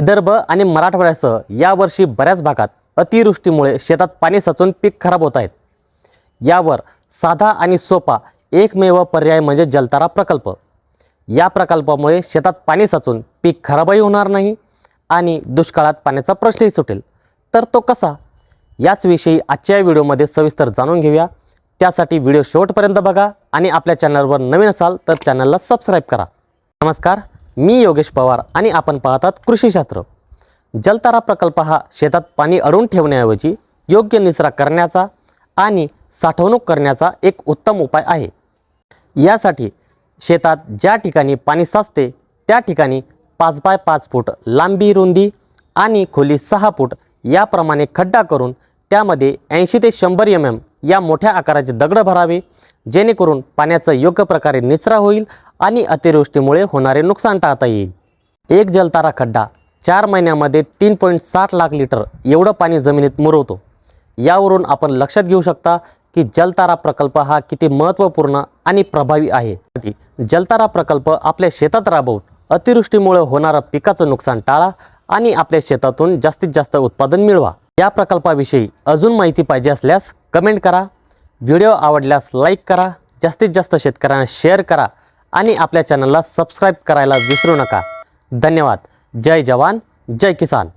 विदर्भ आणि मराठवाड्यासह यावर्षी बऱ्याच भागात अतिवृष्टीमुळे शेतात पाणी साचून पीक खराब होत आहेत यावर साधा आणि सोपा एकमेव पर्याय म्हणजे जलतारा प्रकल्प. या प्रकल्पामुळे शेतात पाणी साचून पीक खराबही होणार नाही आणि दुष्काळात पाण्याचा प्रश्नही सुटेल. तर तो कसा? याचविषयी आजच्या व्हिडिओमध्ये सविस्तर जाणून घेऊया. त्यासाठी व्हिडिओ शेवटपर्यंत बघा आणि आपल्या चॅनलवर नवीन असाल तर चॅनलला सबस्क्राईब करा. नमस्कार. मी योगेश पवार आणि आपण पाहतात कृषीशास्त्र. जलतारा प्रकल्प हा शेतात पाणी अडवून ठेवण्याऐवजी योग्य निचरा करण्याचा आणि साठवणूक करण्याचा एक उत्तम उपाय आहे. यासाठी शेतात ज्या ठिकाणी पाणी साचते त्या ठिकाणी पाच बाय पाच फूट लांबी रुंदी आणि खोली सहा फूट याप्रमाणे खड्डा करून त्यामध्ये ऐंशी ते शंभर एम एम या मोठ्या आकाराचे दगड भरावे जेणेकरून पाण्याचा योग्य प्रकारे निचरा होईल आणि अतिवृष्टीमुळे होणारे नुकसान टाळता येईल. एक जलतारा खड्डा चार महिन्यामध्ये तीन पॉईंट साठ लाख लिटर एवढं पाणी जमिनीत मुरवतो. यावरून आपण लक्षात घेऊ शकता की जलतारा प्रकल्प हा किती महत्त्वपूर्ण आणि प्रभावी आहे. जलतारा प्रकल्प आपल्या शेतात राबवून अतिवृष्टीमुळे होणारं पिकाचं नुकसान टाळा आणि आपल्या शेतातून जास्तीत जास्त उत्पादन मिळवा. या प्रकल्पाविषयी अजून माहिती पाहिजे असल्यास कमेंट करा. व्हिडिओ आवडल्यास लाईक करा. जास्तीत जास्त शेतकऱ्यांना शेअर करा. आणि आपल्या चॅनलला सबस्क्राईब करायला विसरू नका. धन्यवाद. जय जवान जय किसान.